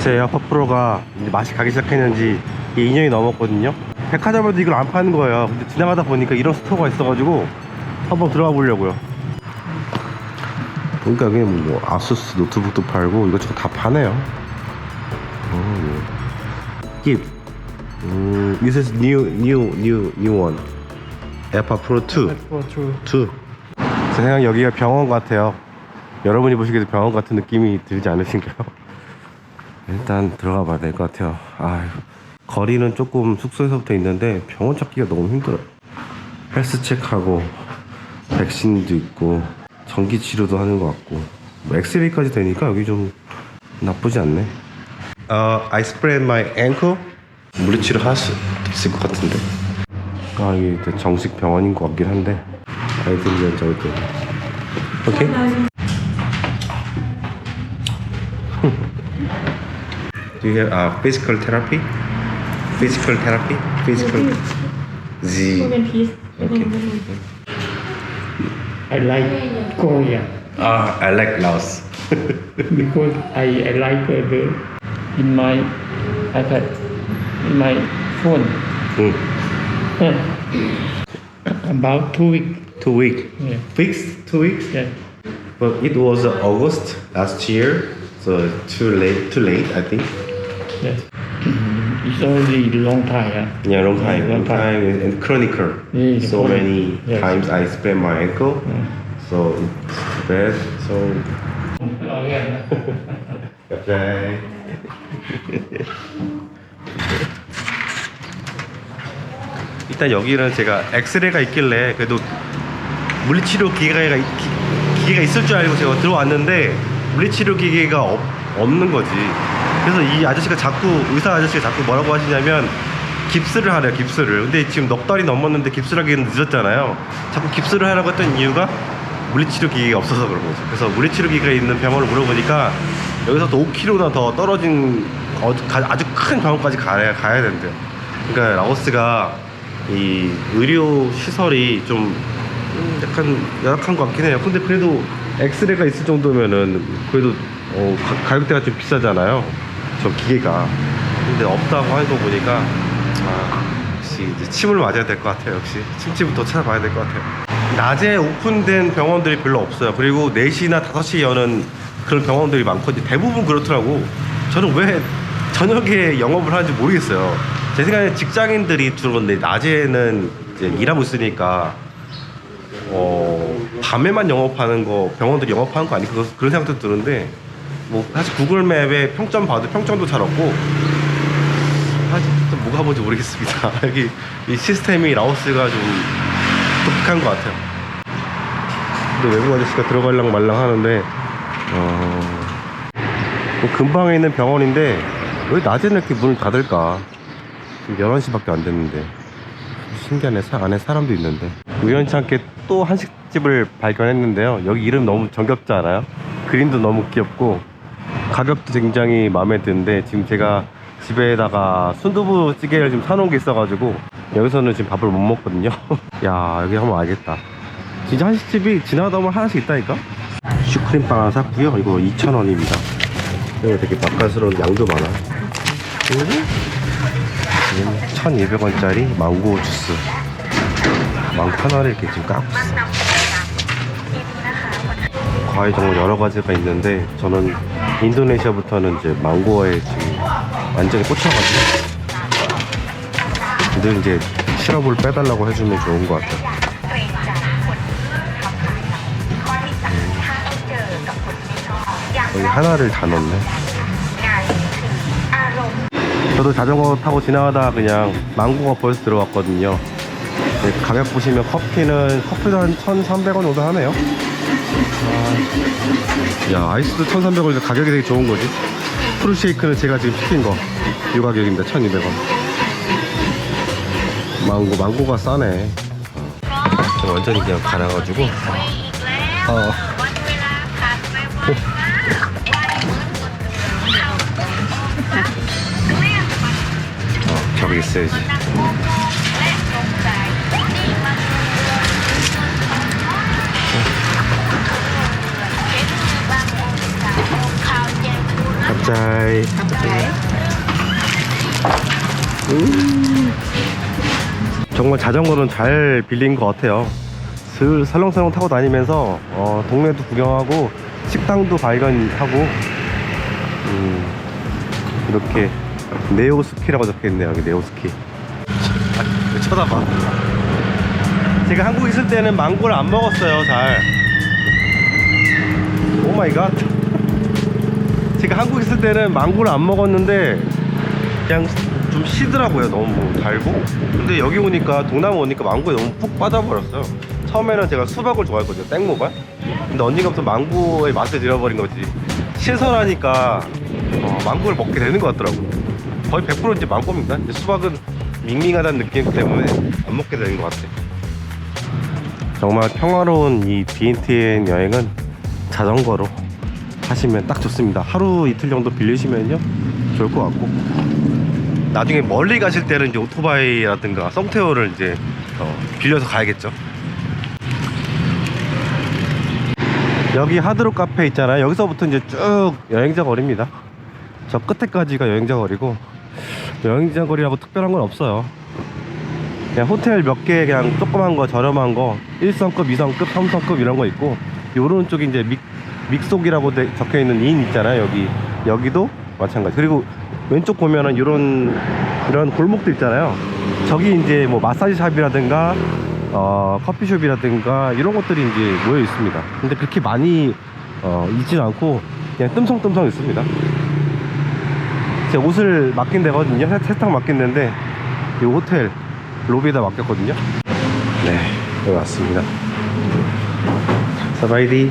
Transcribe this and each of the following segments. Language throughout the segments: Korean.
제 에어팟 프로가 이제 맛이 가기 시작했는지 이게 2년이 넘었거든요. 백화점에도 이걸 안 파는 거예요. 근데 지나가다 보니까 이런 스토어가 있어가지고 한번 들어가 보려고요. 보니까 여기 뭐 아수스 노트북도 팔고 이것저것 다 파네요. 음. 깁. 음, this is new, new, new, new one. 에어팟 프로 2. For true. 2. 제 생각 여기가 병원 같아요. 여러분이 보시기에도 병원 같은 느낌이 들지 않으신가요? 일단 들어가 봐야 될 것 같아요. 아 거리는 조금 숙소에서부터 있는데 병원 찾기가 너무 힘들어요. 헬스 체크하고 백신도 있고 전기 치료도 하는 것 같고 뭐 엑스레이까지 되니까 여기 좀 나쁘지 않네. 어, I sprained my ankle. 물리치료 할 수 있을 것 같은데. 아 이게 또 정식 병원인 것 같긴 한데 아이들이 저기 오케이? Do you have uh, physical therapy? Physical therapy? Physical Z. Okay. I like Korea Ah, I like Laos. because I, I like uh, the in my iPad, in my phone. Mm. About two weeks. Two weeks. Yeah. Fixed two weeks? Yeah. But it was uh, August last year, so too late. Too late, I think. Mm, It's already long time. Huh? Yeah, long time, Yeah, long time, and, and chronicle. Yeah, so chronic. many Yes. times I sprained my ankle, so it's bad. So okay. 일단 여기는 제가 엑스레이가 있길래 그래도 물리치료 기계가 기, 기계가 있을 줄 알고 제가 들어왔는데 물리치료 기계가 없, 없는 거지. 그래서 이 아저씨가 자꾸 의사 아저씨가 자꾸 뭐라고 하시냐면 깁스를 하래요 깁스를. 근데 지금 넉 달이 넘었는데 깁스를 하기는 늦었잖아요. 자꾸 깁스를 하라고 했던 이유가 물리치료 기계가 없어서 그런 거죠. 그래서 물리치료 기계가 있는 병원을 물어보니까 여기서 또 5km나 더 떨어진 어- 가- 아주 큰 병원까지 가야 가야 된대요. 그러니까 라오스가 이 의료 시설이 좀 음, 약간 열악한 것 같긴 해요. 근데 그래도 엑스레이가 있을 정도면은 그래도 어, 가, 가격대가 좀 비싸잖아요. 저 기계가. 근데 없다고 거 보니까 아, 역시 이제 침을 맞아야 될 것 같아요. 역시 침집부터 찾아봐야 될 것 같아요. 낮에 오픈된 병원들이 별로 없어요. 그리고 4시나 5시에 여는 그런 병원들이 많거든요. 대부분 그렇더라고. 저는 왜 저녁에 영업을 하는지 모르겠어요. 제 생각에 직장인들이 주로 건데 낮에는 이제 일하고 있으니까 어, 밤에만 영업하는 거 병원들이 영업하는 거 아니 그런 그런 생각도 드는데 뭐 사실 구글 맵에 평점 봐도 평점도 잘 없고 사실 또 뭐가 뭔지 모르겠습니다. 여기 이 시스템이 라오스가 좀 독특한 것 같아요. 근데 외국 아저씨가 들어갈랑 말랑 하는데 어, 뭐 근방에 있는 병원인데 왜 낮에는 이렇게 문을 닫을까? 지금 11시밖에 안 됐는데 신기하네 사, 안에 사람도 있는데 우연치 않게 또 한식집을 발견했는데요 여기 이름 너무 정겹지 않아요? 그림도 너무 귀엽고 가격도 굉장히 마음에 드는데 지금 제가 집에다가 순두부 찌개를 지금 사놓은 게 있어가지고 여기서는 지금 밥을 못 먹거든요. 야 여기 한번 알겠다. 진짜 한식집이 지나가다 보면 하나씩 있다니까? 슈크림빵 하나 샀고요. 이거 2,000원입니다. 여기 되게 맛깔스러운 양도 많아. 그리고 1,200원짜리 망고 주스. 망고 하나를 이렇게 지금 까고 있어. 과일 정말 여러 가지가 있는데 저는 인도네시아부터는 이제 망고에 지금 완전히 꽂혀가지고 늘 이제 시럽을 빼달라고 해주면 좋은 것 같아요. 여기 하나를 다 넣네. 저도 자전거 타고 지나가다 그냥 망고가 벌써 들어왔거든요. 네, 가격 보시면 커피는 커피도 한 1,300원 정도 하네요. 아, 야 아이스도 1,300원이니까 가격이 되게 좋은 거지. 프루 쉐이크는 제가 지금 시킨 거. 이 가격입니다. 1,200원. 망고 망고가 싸네. 어, 완전히 그냥 갈아가지고. 어. 어, 저기 있어야지. 음. 정말 자전거는 잘 빌린 것 같아요. 슬 설렁설렁 타고 다니면서 어, 동네도 구경하고 식당도 발견하고 음, 이렇게 네오스키라고 적혀있네요 여기 네오스키. 아, 왜 쳐다봐. 제가 한국에 있을 때는 망고를 안 먹었어요 잘. 오 마이 갓 제가 한국에 있을 때는 망고를 안 먹었는데 그냥 좀 시더라고요 너무 달고. 근데 여기 오니까 동남아 오니까 망고에 너무 푹 빠져버렸어요. 처음에는 제가 수박을 좋아했거든요 땡모발. 근데 언니가 또 망고의 맛을 잃어버린 거지. 신선하니까 어, 망고를 먹게 되는 것 같더라고요. 거의 100% 이제 망고입니다. 이제 수박은 밍밍하다는 느낌 때문에 안 먹게 되는 것 같아요. 정말 평화로운 이 비엔티엔 여행은 자전거로 하시면 딱 좋습니다 하루 이틀 정도 빌리시면요 좋을 것 같고 나중에 멀리 가실 때는 이제 오토바이라든가 썸테어를 이제 어, 빌려서 가야겠죠. 여기 하드록 카페 있잖아요. 여기서부터 이제 쭉 여행자 거리입니다. 저 끝에까지가 여행자 거리고 여행자 거리라고 특별한 건 없어요. 그냥 호텔 몇 개 그냥 조그만 거 저렴한 거 1성급, 2성급, 3성급 이런 거 있고 요런 쪽이 이제 믹, 믹속이라고 돼- 적혀 있는 인 있잖아요. 여기 여기도 마찬가지. 그리고 왼쪽 보면은 이런 이런 골목들 있잖아요. 저기 이제 뭐 마사지 샵이라든가 어, 커피숍이라든가 이런 것들이 이제 모여 있습니다. 근데 그렇게 많이 어, 있진 않고 그냥 뜸성뜸성 있습니다. 제 옷을 맡긴 데거든요. 세- 세탁 맡긴 데인데 이 호텔 로비에다 맡겼거든요. 네, 여기 왔습니다. 사바이디.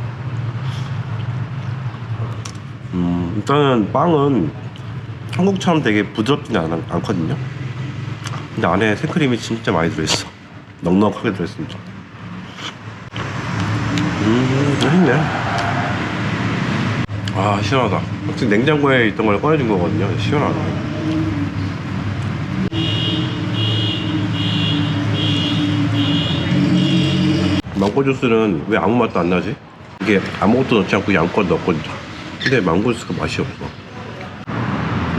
일단은 빵은 한국처럼 되게 부드럽지 않, 않거든요. 근데 안에 생크림이 진짜 많이 들어있어. 넉넉하게 들어있습니다. 음, 맛있네. 아, 시원하다. 지금 냉장고에 있던 걸 꺼내준 거거든요. 시원하다. 망고 주스는 왜 아무 맛도 안 나지? 이게 아무것도 넣지 않고 양껏 넣었거든요. 근데 망고 주스가 맛이 없어.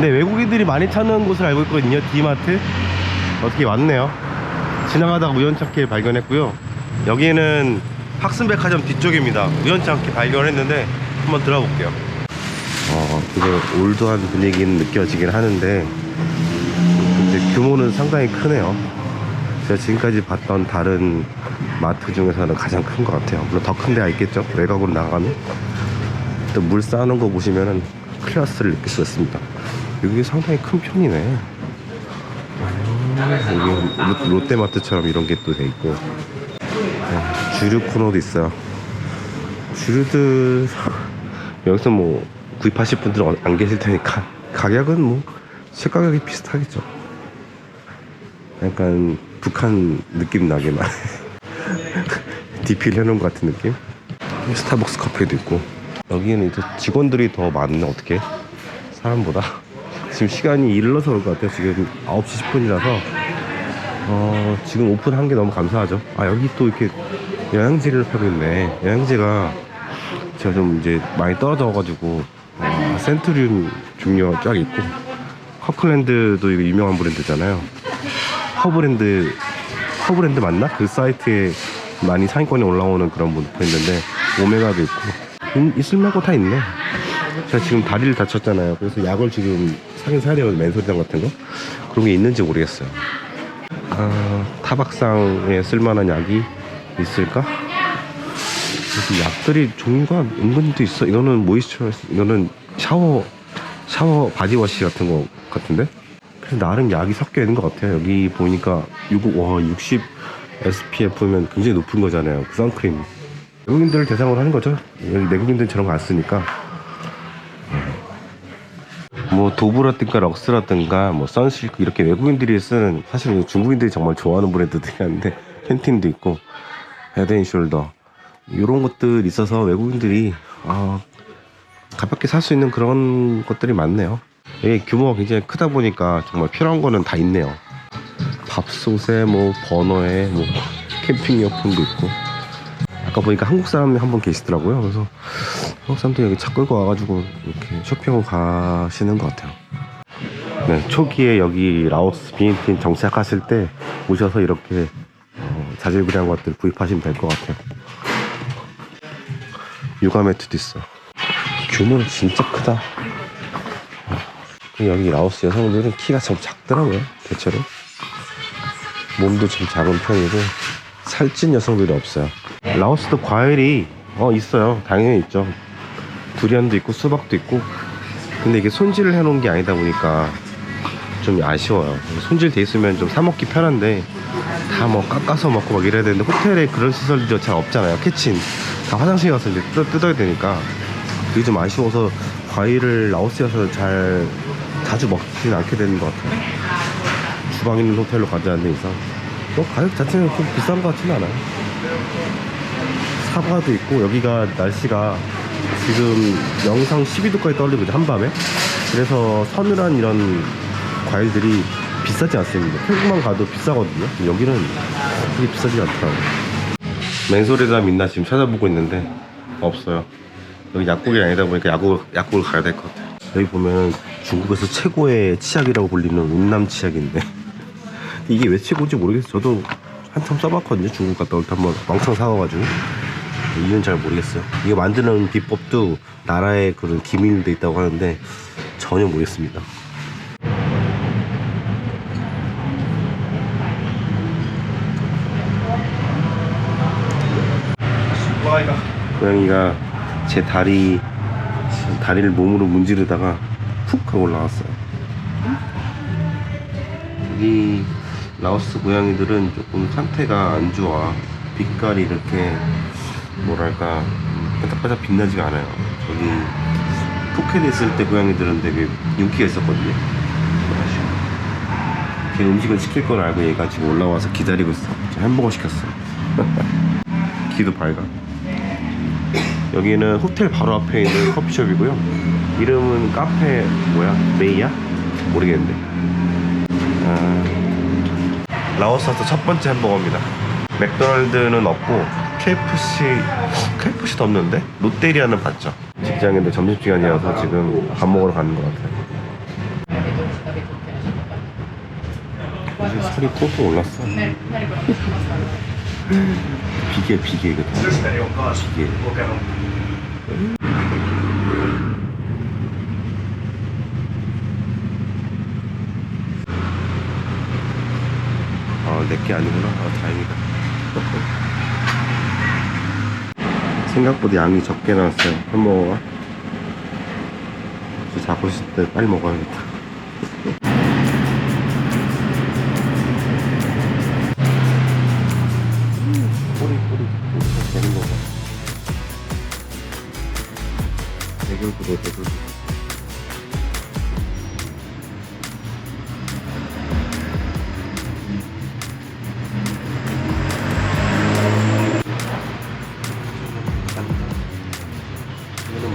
네, 외국인들이 많이 찾는 곳을 알고 있거든요. 디마트. 어떻게 왔네요. 지나가다가 우연찮게 발견했고요. 여기는 학순백화점 뒤쪽입니다. 우연찮게 발견했는데 한번 들어볼게요. 어, 되게 올드한 분위기는 느껴지긴 하는데 근데 규모는 상당히 크네요. 제가 지금까지 봤던 다른 마트 중에서는 가장 큰 것 같아요. 물론 더 큰 데가 있겠죠. 외곽으로 나가면. 또물 쌓는 거 보시면은 클래스를 느낄 수 있습니다. 여기 상당히 큰 편이네. 아, 여기 롯- 롯데마트처럼 이런 게 또 돼 있고 네, 주류 코너도 있어요. 주류들 여기서 뭐 구입하실 분들은 안 계실 테니까 가격은 뭐 실가격이 비슷하겠죠. 약간 북한 느낌 나게만 디필 해놓은 것 같은 느낌. 스타벅스 커피도 있고 여기는 이제 직원들이 더 많네 어떻게? 사람보다? 지금 시간이 일러서 그럴 것 같아요. 지금 9시 10분이라서. 어 지금 오픈한 게 너무 감사하죠. 아 여기 또 이렇게 영양제를 팔고 있네. 영양제가 제가 좀 이제 많이 떨어져 가지고 어, 센트륨 종류 쫙 있고 커플랜드도 이거 유명한 브랜드잖아요. 허브랜드 허브랜드 맞나? 그 사이트에 많이 상위권에 올라오는 그런 분 브랜드인데 오메가도 있고 음, 있을 만고 다 있네 제가 지금 다리를 다쳤잖아요 그래서 약을 지금 사긴 사야 되거든요 맨소리장 같은 거 그런 게 있는지 모르겠어요 아, 타박상에 쓸만한 약이 있을까? 그래서 약들이 종류가 은근히 또 있어 이거는 모이스처라이즈 이거는 샤워 샤워 바디워시 같은 거 같은데 그래서 나름 약이 섞여 있는 것 같아요. 여기 보니까 6, 와, 60 SPF면 굉장히 높은 거잖아요. 그 선크림. 외국인들을 대상으로 하는 거죠. 거안 쓰니까. 뭐 도브라든가 럭스라든가 뭐 선실크 이렇게 외국인들이 쓰는 사실 중국인들이 정말 좋아하는 브랜드들이 한데 팬틴도 있고 헤드앤숄더 이런 것들 있어서 외국인들이 아 가볍게 살 수 있는 그런 것들이 많네요. 이게 규모가 굉장히 크다 보니까 정말 필요한 거는 다 있네요. 밥솥에 뭐 버너에 뭐 캠핑 용품도 있고 아까 보니까 한국 사람이 한 분 계시더라고요. 그래서 한국 사람들이 여기 차 끌고 와가지고 이렇게 쇼핑을 가시는 것 같아요. 네, 초기에 여기 라오스 비엔틴 정착하실 때 오셔서 이렇게 어, 자질구레한 것들 구입하시면 될 것 같아요. 육아 매트도 있어. 규모는 진짜 크다. 어, 여기 라오스 여성들은 키가 좀 작더라고요. 대체로. 몸도 좀 작은 편이고 살찐 여성들이 없어요. 라오스도 과일이 어 있어요. 당연히 있죠. 두리안도 있고 수박도 있고. 근데 이게 손질을 해 놓은 게 아니다 보니까 좀 아쉬워요. 손질 돼 있으면 좀 사 먹기 편한데 다 뭐 깎아서 먹고 막 이래야 되는데 호텔에 그런 시설들이 잘 없잖아요. 캐친 다 화장실 가서 이제 뜯어, 뜯어야 되니까 그게 좀 아쉬워서 과일을 라오스에서 잘 자주 먹지는 않게 되는 것 같아요. 주방 있는 호텔로 가지 않는 이상 뭐 가격 자체는 좀 비싼 것 같지는 않아요 사과도 있고 여기가 날씨가 지금 영상 12도까지 떨리거든요 한밤에? 그래서 서늘한 이런 과일들이 비싸지 않습니다. 태국만 가도 비싸거든요. 여기는 그게 비싸지 않더라고요. 맨소리담 있나 지금 찾아보고 있는데 없어요. 여기 약국이 아니다 보니까 약국, 약국을 가야 될 것 같아요. 여기 보면 중국에서 최고의 치약이라고 불리는 운남 치약인데. 이게 왜 최고인지 모르겠어요. 저도 한참 써봤거든요. 중국 갔다 올 때 한번 왕창 사와가지고. 이유는 잘 모르겠어요. 이거 만드는 비법도 나라의 그런 기밀돼 있다고 하는데 전혀 모르겠습니다. 고양이가 제 다리 다리를 몸으로 문지르다가 푹 하고 올라왔어요. 여기 라오스 고양이들은 조금 상태가 안 좋아. 빛깔이 이렇게 뭐랄까 음, 반짝반짝 빛나지가 않아요. 저기 푸켓에 있을 때 고양이들은 되게 윤기가 있었거든요. 걔 음식을 시킬 걸 알고 얘가 지금 올라와서 기다리고 있어. 저 햄버거 시켰어. 귀도 밝아. 여기는 호텔 바로 앞에 있는 커피숍이고요. 이름은 카페 뭐야? 메이야? 모르겠는데. 아, 라오스 와서 첫 번째 햄버거입니다. 맥도날드는 없고 KFC KFC도 없는데 롯데리아는 봤죠. 직장인데 점심 시간이어서 지금 밥 먹으러 가는 것 같아요. 요즘 살이 또 올랐어. 비계 비계 이거 다. 비계. 아, 내게 아니구나. 아, 다행이다. 생각보다 양이 적게 나왔어요. 햄버거가. 저 자고 있을 때 빨리 먹어야겠다.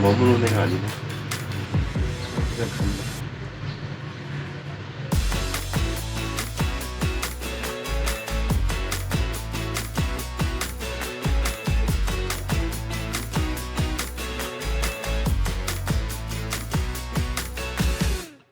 머무는 애가 아니고 그냥 간다